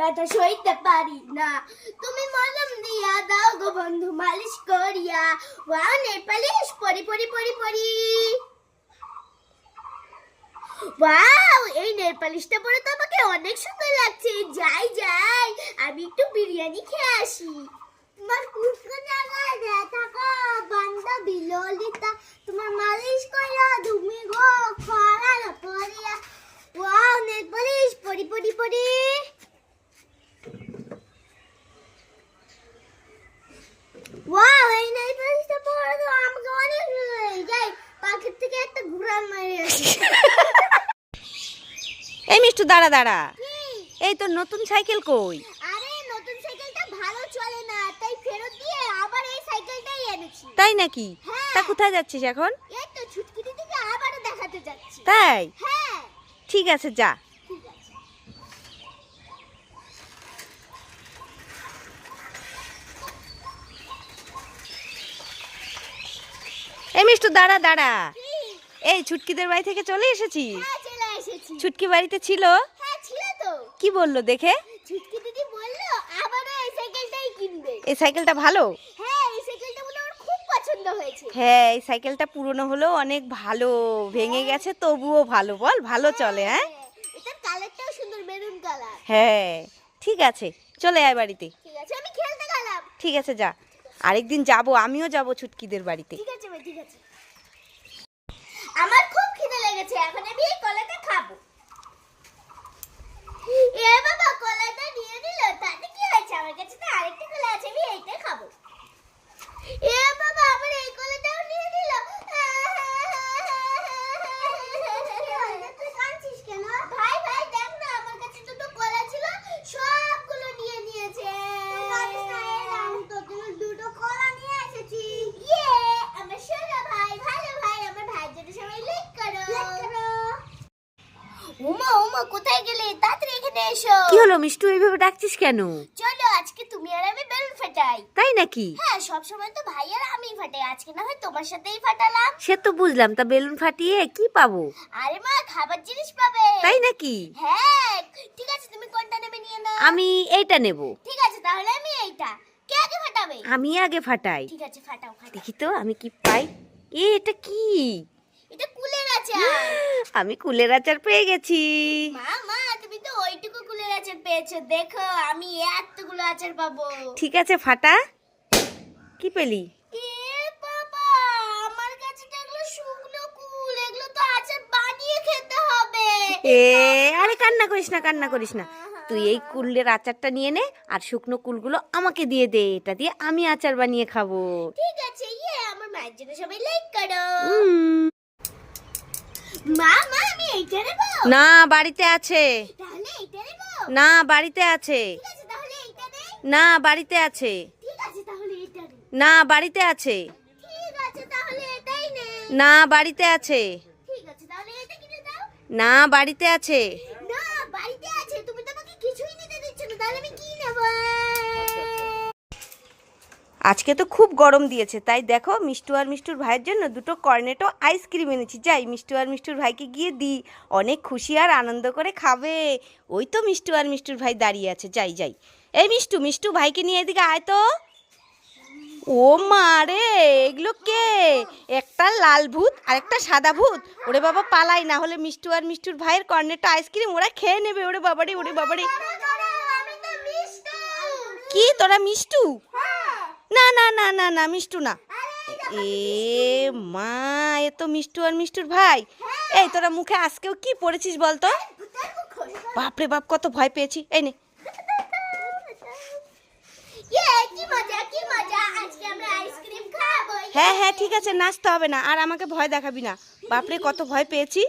ব্যথা সইতে পারি না তুমি মলম দিয়া দাও গো বন্ধু মালিশ করিয়া ওয়াও নেপালিশ পরি পরি পরি পরি ওয়াও এই নেল পালিশটা পরে তো আমাকে অনেক সুন্দর লাগছে যাই যাই আমি একটু বিরিয়ানি খেয়ে আসি তোমার কুচকো জায়গায় থাকা বান্ধবী ললিতা তোমার মালিশ কইরা তুমি গো খরাল পরিয়া ওয়াও নেল পালিশ পরি পরি পরি ওয়াও এই নেল পালিশটা পরে তো আমাকে অনেক সুন্দর লাগে। যাই পাখির থেকে একটা ঘুরান মারি আসি এই মিষ্টু দাঁড়া দাঁড়া। এই তোর নতুন সাইকেল কই? আরে নতুন সাইকেলটা ভালো চলে না তাই ফেরত দিয়ে আবার এই সাইকেলটাই এনেছি। তাই নাকি? হ্যাঁ। তা কোথায় যাচ্ছিস এখন? এই তো ছুটকি দিদিকে আবারও দেখাতে যাচ্ছি। তাই? হ্যাঁ। ঠিক আছে যা। এই মিষ্টু দাঁড়া দাঁড়া? এই ছুটকিদের বাড়ি থেকে চলে এসেছিস? হ্যাঁ এসেছি। ছুটকি বাড়িতে ছিল? হ্যাঁ কি বলল দেখে? ছুটকি দিদি বলল আবারও এই সাইকেলটাই কিনবে। এই সাইকেলটা ভালো? হ্যাঁ এই সাইকেলটা বলে আমার খুব পছন্দ হয়েছে। হ্যাঁ এই সাইকেলটা পুরনো হলেও অনেক ভালো ভেঙে গেছে তবুও ভালো বল ভালো চলে হ্যাঁ? এটার কালারটাও সুন্দর মেরুন কালার। হ্যাঁ ঠিক আছে চলে আয় বাড়িতে। ঠিক আছে আমি খেলতে গেলাম। ঠিক আছে যা। আরেকদিন যাব আমিও যাব ছুটকিদের বাড়িতে। ঠিক আছে ঠিক আছে আমার খুব খিদে লেগেছে এখন আমি এই কলাটা খাব এ বাবা কলাটা নিয়ে নিল তাতে কি হয়েছে আমার কাছে তো আরেকটা কলা আছে আমি এইটা খাব এ বাবা আমার এই কলাটাও নিয়ে নিল তুই কাঁদছিস কেন ভাই ভাই দেখ না আমার কাছে দুটো কলা ছিল সবগুলো নিয়ে নিয়েছে আমি তো তুমি দুটো কলা নিয়ে এসেছি ইয়ে আমার সোনা ভাই ভালো ভাই আমার ভাইয়ের জন্য সবাই লাইক করো উমা কোথায় গেলে? তাড়াতাড়ি এখানে এসো। কি হলো মিষ্টু এইভাবে ডাকছিস কেন? চলো আজকে তুমি আর আমি বেলুন ফাটাই। তাই নাকি? হ্যাঁ সব সময় তো ভাই আর আমি ফাটাই। আজকে না হয় তোমার সাথেই ফাটালাম। সে তো বুঝলাম তা বেলুন ফাটিয়ে কি পাবো? আরে মা খাবার জিনিস পাবে। তাই নাকি? হ্যাঁ ঠিক আছে তুমি কোনটা নেবে নিয়ে নাও। আমি এইটা নেব। ঠিক আছে তাহলে আমি এইটা। কে আগে ফাটাবে? আমি আগে ফাটাই। ঠিক আছে ফাটাও ফাটাও। দেখি তো আমি কি পাই? এ এটা কি? এটা কুলের আছে আমি কুলের আচার পেয়ে গেছি। মা মা তুমি তো ওইটুকু কুলের আচার পেয়েছ। দেখো আমি এতগুলো আচার পাবো। ঠিক আছে ফাটা। কি পেলি? আচার এ আরে কান্না করিস না কান্না করিস না। তুই এই কুলের আচারটা নিয়ে নে আর শুকনো কুলগুলো আমাকে দিয়ে দে। এটা দিয়ে আমি আচার বানিয়ে খাব। ঠিক আছে ইয়ে আমার মায়ের জন্য সবাই লাইক করো। না বাড়িতে আছে। না বাড়িতে আছে। না। বাড়িতে আছে। না। বাড়িতে আছে। নে। বাড়িতে আছে। না বাড়িতে আছে না বাড়িতে আছে তুমি তো আমাকে কিছুই নিতে দিচ্ছ না তাহলে আমি কি নেব আজকে তো খুব গরম দিয়েছে তাই দেখো মিষ্টু আর মিষ্টুর ভাইয়ের জন্য দুটো কর্নেটো আইসক্রিম এনেছি। যাই মিষ্টু আর মিষ্টুর ভাইকে গিয়ে দিই অনেক খুশি আর আনন্দ করে খাবে। ওই তো মিষ্টু আর মিষ্টুর ভাই দাঁড়িয়ে আছে যাই যাই। এই মিষ্টু মিষ্টু ভাইকে নিয়ে এদিকে আয় তো। ও মা রে এগুলো কে? একটা লাল ভূত আর একটা সাদা ভূত। ওরে বাবা পালাই না হলে মিষ্টু আর মিষ্টুর ভাইয়ের কর্নেটো আইসক্রিম ওরা খেয়ে নেবে। ওরে বাবারে ওরে বাবারে। কি তোরা মিষ্টু? না না না না না মিষ্টু না। এ মা এ তো মিষ্টু আর মিষ্টুর ভাই। এই তোরা মুখে আজকেও কি পড়েছিস বলতো? বাপরে বাপ কত ভয় পেয়েছি। এই নে। ইয়ে হ্যাঁ হ্যাঁ ঠিক আছে নাচতে হবে না। আর আমাকে ভয় দেখাবি না। বাপরে কত ভয় পেয়েছি।